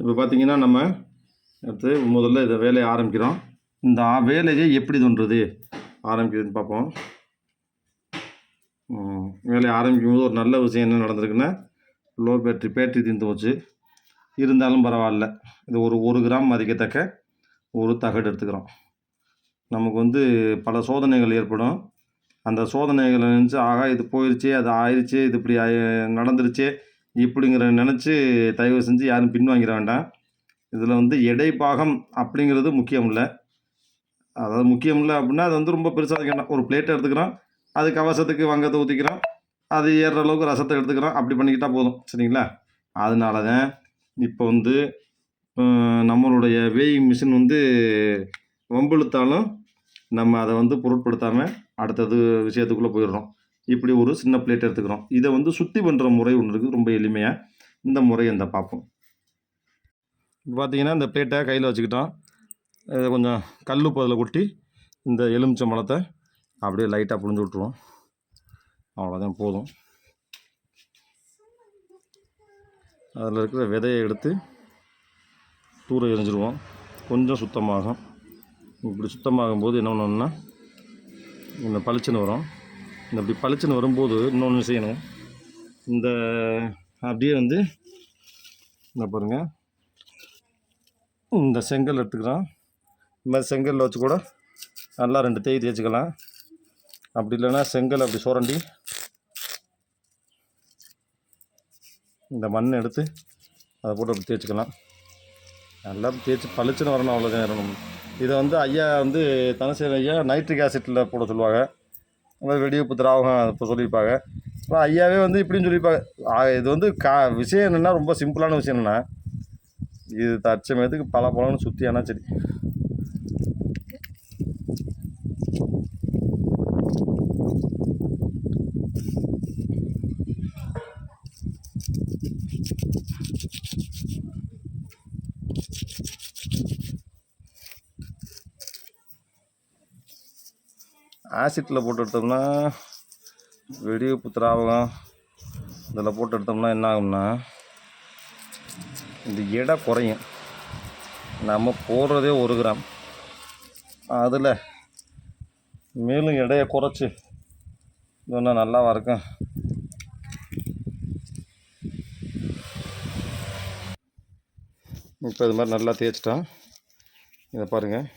இப்போ பார்த்திங்கன்னா நம்ம அடுத்து முதல்ல இதை வேலையை ஆரம்பிக்கிறோம். இந்த வேலையை எப்படி தோன்றுறது ஆரம்பிக்கிறதுன்னு பார்ப்போம். வேலையை ஆரம்பிக்கும் போது ஒரு நல்ல விஷயம் என்ன நடந்திருக்குன்னா லோ பேட்ரி பேட்ரி தீர்ந்து போச்சு. இருந்தாலும் பரவாயில்ல. இது ஒரு ஒரு கிராம் மதிக்கத்தக்க ஒரு தகடு எடுத்துக்கிறோம். நமக்கு வந்து பல சோதனைகள் ஏற்படும். அந்த சோதனைகளை நினச்சி ஆகா இது போயிடுச்சு அது ஆயிடுச்சு இது இப்படி ஆயி- நடந்துருச்சு இப்படிங்கிற நினச்சி தயவு செஞ்சு யாரும் பின்வாங்கிட வேண்டாம். இதில் வந்து எடை பாகம் அப்படிங்கிறது முக்கியம் இல்லை அதாவது முக்கியம் இல்லை அப்படின்னா அது வந்து ரொம்ப பெருசாக இருக்கணும் ஒரு பிளேட்டை எடுத்துக்கிறோம் அது கவசத்துக்கு வங்கத்தை ஊற்றிக்கிறோம் அது ஏறுற அளவுக்கு ரசத்தை எடுத்துக்கிறோம் அப்படி பண்ணிக்கிட்டால் போதும். சரிங்களா? அதனால தான் இப்போ வந்து நம்மளுடைய வேயிங் மிஷின் வந்து வம்பிழுத்தாலும் நம்ம அதை வந்து பொருட்படுத்தாமல் அடுத்தது விஷயத்துக்குள்ளே போயிடுறோம். இப்படி ஒரு சின்ன பிளேட் எடுத்துக்கிறோம். இதை வந்து சுத்தி பண்ணுற முறை ஒன்று இருக்குது. ரொம்ப எளிமையாக இந்த முறையை இந்த பார்ப்போம். இப்போ பார்த்தீங்கன்னா இந்த பிளேட்டை கையில் வச்சுக்கிட்டோம். இதை கொஞ்சம் கல் பதில் கொட்டி இந்த எலுமிச்சை பழத்தை அப்படியே லைட்டாக புழிஞ்சு விட்ருவோம் அவ்வளோதான் போதும். அதில் இருக்கிற விதையை எடுத்து தூர எரிஞ்சிடுவோம் கொஞ்சம் சுத்தமாகும். இப்படி சுத்தமாகும் போது என்ன பண்ணணும்னா இந்த பளிச்சுன்னு வரும். இந்த இப்படி பளிச்சுன்னு வரும்போது இன்னொன்று செய்யணும். இந்த அப்படியே வந்து இந்த பாருங்க. இந்த செங்கல் எடுத்துக்கலாம். இந்த மாதிரி செங்கலில் வச்சு கூட நல்லா ரெண்டு தேய் தேய்ச்சிக்கலாம். அப்படி இல்லைன்னா செங்கல் அப்படி சுரண்டி இந்த மண் எடுத்து அதை போட்டு அப்படி தேய்ச்சிக்கலாம். நல்லா தேய்ச்சி பளிச்சுன்னு வரணும் அவ்வளோதான். இதை வந்து ஐயா வந்து தனசேரி ஐயா நைட்ரிக் ஆசிட்டில் போட சொல்லுவாங்க. வெடிவுப்பு திராவகம் இப்போ சொல்லியிருப்பாங்க. அப்புறம் ஐயாவே வந்து இப்படின்னு சொல்லியிருப்பாங்க. இது வந்து கா விஷயம் என்னென்னா ரொம்ப சிம்பிளான விஷயம் என்னென்னா இது தற்சமயத்துக்கு பல பழம்னு சுற்றியானா சரி. ஆசிட்டில் போட்டு எடுத்தோம்னா வெடிவுப்பு திராவகம் இதில் போட்டு எடுத்தோம்னா என்ன ஆகும்னா இந்த எடை குறையும். நம்ம போடுறதே ஒரு கிராம். அதில் மேலும் எடையை குறைச்சி இன்னும் நல்லாவா இருக்கும். இப்போ இது மாதிரி நல்லா தேய்ச்சிட்டோம். இதை பாருங்கள்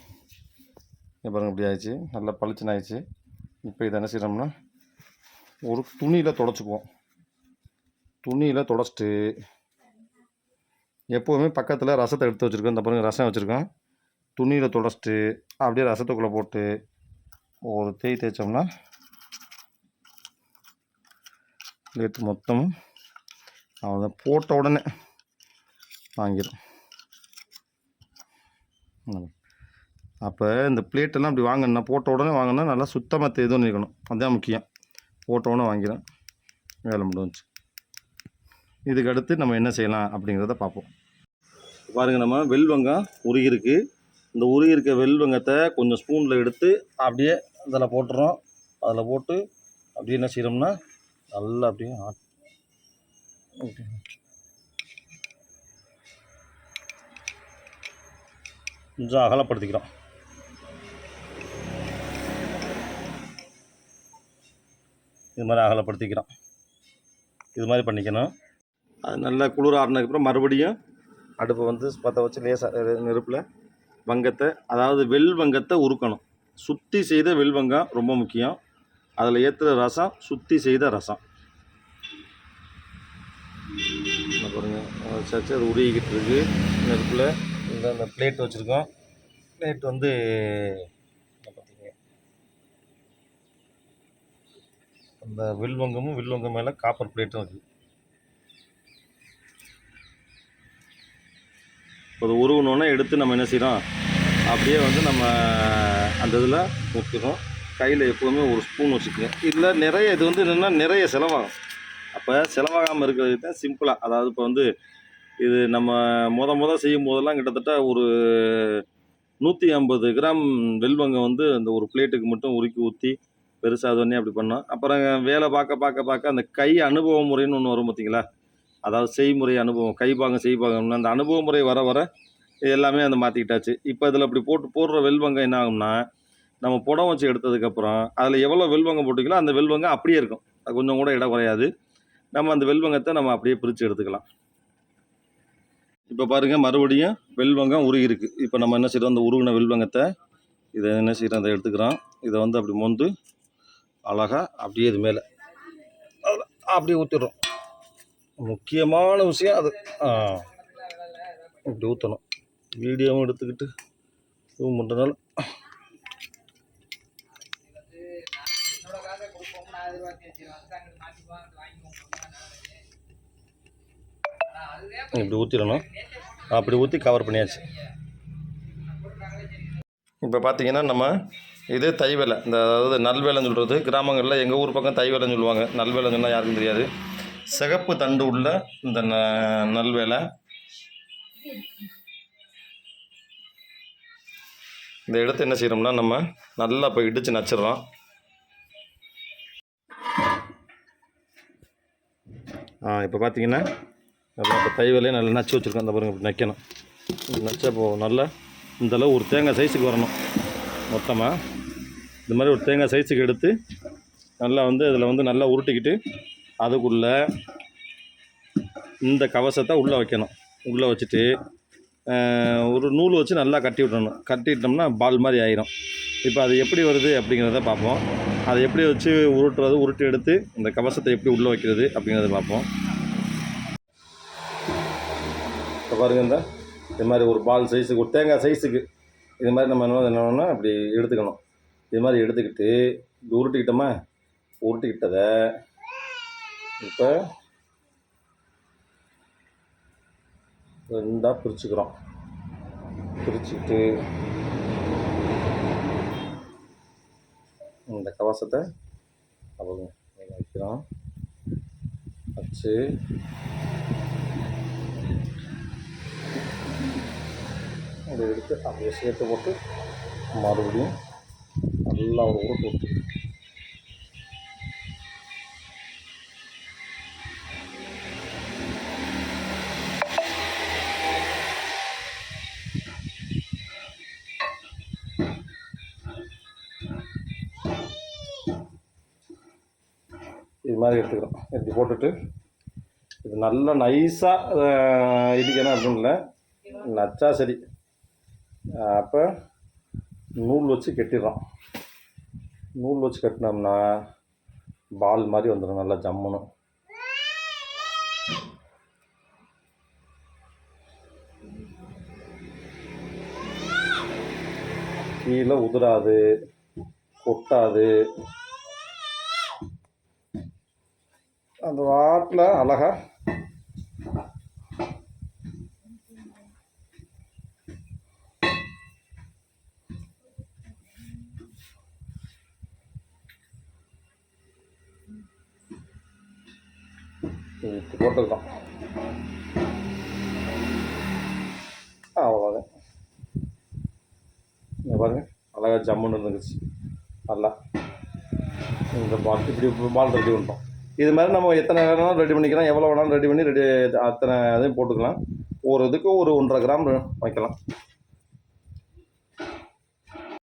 இங்கே பாருங்கள் இப்படி ஆயிடுச்சு. நல்லா பளிச்சுன்னு ஆயிடுச்சு. இப்போ இதை என்ன செய்யணும்னா ஒரு துணியில் தொடச்சிக்குவோம். துணியில் தொடச்சிட்டு எப்போவுமே பக்கத்தில் ரசத்தை எடுத்து வச்சுருக்கோம். இந்த பாருங்க ரசம் வச்சுருக்கோம். துணியில் தொடச்சிட்டு அப்படியே ரசத்துக்குள்ளே போட்டு ஒரு தேய் தேய்ச்சோம்னா எடுத்து மொத்தம் அவ்வளோதான் போட்ட உடனே வாங்கிடும். அப்போ இந்த பிளேட்டெல்லாம் அப்படி வாங்கினா போட்ட உடனே வாங்கினா நல்லா சுத்தமாக தேதும் இருக்கணும் அதுதான் முக்கியம். போட்ட உடனே வாங்கிடும் வேலை முடிஞ்சு இதுக்கு அடுத்து நம்ம என்ன செய்யலாம் அப்படிங்கிறத பார்ப்போம். பாருங்கள் நம்ம வெல்வங்கம் உருகிருக்கு இந்த உருகி இருக்க வெல்வங்கத்தை கொஞ்சம் ஸ்பூனில் எடுத்து அப்படியே அதில் போட்டுறோம். அதில் போட்டு அப்படியே என்ன செய்கிறோம்னா நல்லா அப்படியே ஆட்- ஓகே. கொஞ்சம் அகலப்படுத்திக்கிறோம். இது மாதிரி அகலப்படுத்திக்கிறோம். இது மாதிரி பண்ணிக்கணும். அது நல்லா குளிர் ஆறினதுக்கப்புறம் மறுபடியும் அடுப்பை வந்து பற்ற வச்சு லேசாக நெருப்பில் வங்கத்தை அதாவது வெள் வங்கத்தை உருக்கணும். சுத்தி செய்த வெள் வங்கம் ரொம்ப முக்கியம். அதில் ஏற்றுற ரசம் சுத்தி செய்த ரசம். இங்க பாருங்க சச்சு அது உருகிக்கிட்டு இருக்கு. நெருப்பில் இந்த அந்த பிளேட் வச்சுருக்கோம். பிளேட் வந்து இங்க பாத்தீங்க. அந்த வில்வங்கமும் வில்வங்கம் மேலே காப்பர் பிளேட்டும் இருக்குது அது. உருவணுன்னா எடுத்து நம்ம என்ன செய்கிறோம் அப்படியே வந்து நம்ம அந்த இதில் ஊற்றிடும் கையில் எப்போவுமே ஒரு ஸ்பூன் வச்சுக்கோங்க இதில் நிறைய இது வந்து என்னென்னா நிறைய செலவாகும். அப்போ செலவாகாமல் இருக்கிறது தான் சிம்பிளாக அதாவது இப்போ வந்து இது நம்ம முத முத செய்யும் போதெல்லாம் கிட்டத்தட்ட ஒரு நூற்றி ஐம்பது கிராம் வெல்வங்கம் வந்து அந்த ஒரு பிளேட்டுக்கு மட்டும் உருக்கி ஊற்றி பெருசாக அது அப்படி பண்ணோம். அப்புறம் வேலை பார்க்க பார்க்க பார்க்க அந்த கை அனுபவ முறைன்னு ஒன்று வரும் பார்த்தீங்களா அதாவது செய்முறை அனுபவம் கைபாகம் செய்பாகம்னு அந்த அனுபவ முறை வர வர இது எல்லாமே அந்த மாற்றிக்கிட்டாச்சு இப்போ இதில் அப்படி போட்டு போடுற வெல்வங்கம் என்ன ஆகும்னா நம்ம புடம் வச்சு எடுத்ததுக்கப்புறம் அதில் எவ்வளோ வெல்வங்கம் போட்டிங்களோ அந்த வெல்வங்கம் அப்படியே இருக்கும். அது கொஞ்சம் கூட இடம் குறையாது. நம்ம அந்த வெல்வங்கத்தை நம்ம அப்படியே பிரித்து எடுத்துக்கலாம். இப்போ பாருங்கள் மறுபடியும் வெல்வங்கம் உருகி இருக்குது இப்போ நம்ம என்ன செய்கிறோம் அந்த உருகின வெல்வங்கத்தை இதை என்ன செய்கிறோம் அதை எடுத்துக்கிறோம். இதை வந்து அப்படி மொந்து அழகாக அப்படியே இது மேலே. அப்படியே ஊற்றிடுறோம் முக்கியமான விஷயம் அது. இப்படி ஊற்றணும் வீடியோவும் எடுத்துக்கிட்டு இதுவும் பண்ணுறதுனால இப்படி ஊற்றிடணும் அப்படி ஊற்றி கவர் பண்ணியாச்சு. இப்போ பார்த்தீங்கன்னா நம்ம இது தை வேலை இந்த அதாவது நல்வேலைன்னு சொல்கிறது கிராமங்களில் எங்கள் ஊர் பக்கம் தை வேலைன்னு சொல்லுவாங்க. நல்வேலைன்னு சொன்னால் யாருக்கும் தெரியாது. சிகப்பு தண்டு உள்ள இந்த ந நல்வேலை. இந்த இடத்த என்ன செய்கிறோம்னா நம்ம நல்லா இப்போ இடித்து நச்சிடுறோம் ஆ இப்போ பார்த்தீங்கன்னா நல்லா இப்போ தை நல்லா நச்சு வச்சுருக்கோம். அந்த பாருங்க இப்படி நக்கணும். இப்படி நச்சா இப்போ நல்லா இந்த அளவு ஒரு தேங்காய் சைஸுக்கு வரணும். மொத்தமாக இந்த மாதிரி ஒரு தேங்காய் சைஸுக்கு எடுத்து நல்லா வந்து அதில் வந்து நல்லா உருட்டிக்கிட்டு அதுக்குள்ளே இந்த கவசத்தை உள்ளே வைக்கணும். உள்ளே வச்சுட்டு ஒரு நூல் வச்சு நல்லா கட்டி விடணும். கட்டிட்டோம்னா பால் மாதிரி ஆயிரும். இப்போ அது எப்படி வருது அப்படிங்கிறத பார்ப்போம். அதை எப்படி வச்சு உருட்டுறது உருட்டி எடுத்து இந்த கவசத்தை எப்படி உள்ளே வைக்கிறது அப்படிங்கிறத பார்ப்போம். இப்போ பாருங்க இந்த இது மாதிரி ஒரு பால் சைஸுக்கு ஒரு தேங்காய் சைஸுக்கு இது மாதிரி நம்ம என்ன பண்ணணும்னா அப்படி எடுத்துக்கணும். இது மாதிரி எடுத்துக்கிட்டு உருட்டிக்கிட்டோமா? உருட்டிக்கிட்டதை இப்போ ரெண்டாக பிரிச்சுக்கிறோம். பிரிச்சுக்கிட்டு இந்த கவசத்தை அவங்க வைக்கிறோம் வச்சு அதை எடுத்து அப்படியே சேர்த்து போட்டு மறுபடியும் நல்லா ஒரு உருட்டு விட்டு இது மாதிரி எடுத்துக்கிறோம். இப்படி போட்டுட்டு இது நல்லா நைஸாக இடிக்கணும் அப்படின்னு இல்லை. நச்சா சரி அப்போ நூல் வச்சு கட்டிடுறோம். நூல் வச்சு கட்டினோம்னா பால் மாதிரி வந்துடும் நல்லா ஜம்முன்னு. கீழே உதிராது கொட்டாது. அந்த வாட்டில் அழகா போட்டுக்கலாம் அவ்வளோதான் இங்கே பாருங்க அழகா ஜம்முன்னு இருந்துச்சு நல்லா. இந்த பால் இப்படி பால் ரெடி பண்ணிட்டோம். இது மாதிரி நம்ம எத்தனை வேணாலும் ரெடி பண்ணிக்கலாம். எவ்வளோ வேணாலும் ரெடி பண்ணி ரெடி அத்தனை இதையும் போட்டுக்கலாம். ஒரு இதுக்கு ஒரு ஒன்றரை கிராம் வைக்கலாம்.